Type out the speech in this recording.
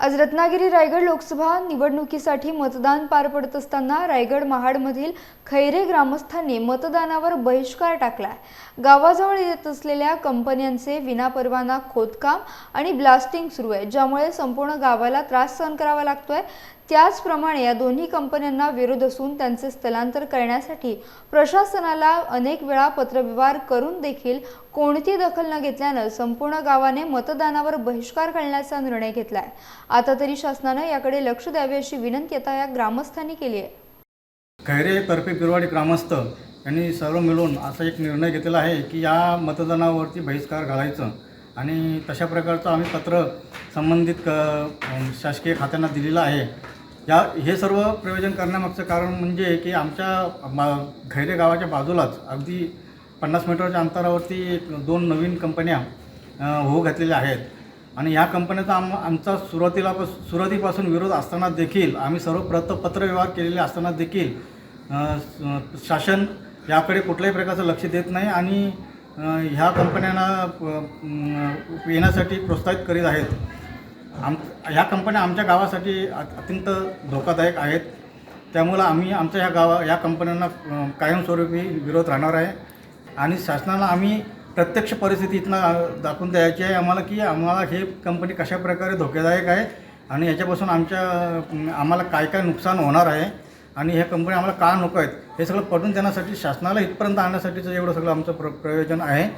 आज रत्नागिरी रायगड लोकसभा निवडणुकीसाठी मतदान पार पडत असताना रायगड महाडमधील खैरे ग्रामस्थांनी मतदानावर बहिष्कार टाकला गावाजवळ येत असलेल्या कंपन्यांचे विनापरवाना खोदकाम आणि ब्लास्टिंग सुरू आहे ज्यामुळे संपूर्ण गावाला त्रास सहन करावा लागतोय. त्याचप्रमाणे या दोन्ही कंपन्यांना विरोध असून त्यांचे स्थलांतर करण्यासाठी प्रशासनाला अनेक वेळा पत्रव्यवहार करून देखील कोणती दखल न घेतल्यानं संपूर्ण गावाने मतदानावर बहिष्कार घालण्याचा निर्णय घेतलाय. आता तरी शासनानं याकडे लक्ष द्यावे अशी विनंती आता या ग्रामस्थांनी केली आहे. खैरे तर्फे पिरवाडी ग्रामस्थ यांनी सर्व मिळून असा एक निर्णय घेतलेला आहे की या मतदानावरती बहिष्कार घालायचं. आणि तशा प्रकारचं आम्ही पत्र संबंधित क शासकीय खात्यांना दिलेलं आहे. या हे सर्व प्रयोजन करण्यामागचं कारण म्हणजे की आमच्या मा घैरे गावाच्या बाजूलाच अगदी पन्नास मीटरच्या अंतरावरती एक दोन नवीन कंपन्या होऊ घातलेल्या आहेत. आणि ह्या कंपन्याचा आम आमचा सुरुवातीला सुरुवातीपासून विरोध असताना देखील आम्ही सर्व प्रत पत्रव्यवहार केलेले असताना देखील शासन याकडे कुठल्याही प्रकारचं लक्ष देत नाही आणि ह्या कंपन्यांना प- येण्यासाठी प्रोत्साहित करीत आहेत. आम ह्या कंपन्या आमच्या गावासाठी अत्यंत धोकादायक आहेत. त्यामुळं आम्ही आमच्या ह्या गावा या कंपन्यांना कायमस्वरूपी विरोध राहणार आहे. आणि शासनाला आम्ही प्रत्यक्ष परिस्थितीतनं दाखवून द्यायची आहे आम्हाला की आम्हाला हे कंपनी कशा प्रकारे धोकेदायक आहे आणि याच्यापासून आमच्या आम्हाला काय काय नुकसान होणार आहे आणि ह्या कंपनी आम्हाला का नको आहेत हे सगळं पटवून देण्यासाठी शासनाला इथपर्यंत आणण्यासाठीचं एवढं सगळं आमचं प्र प्रयोजन आहे.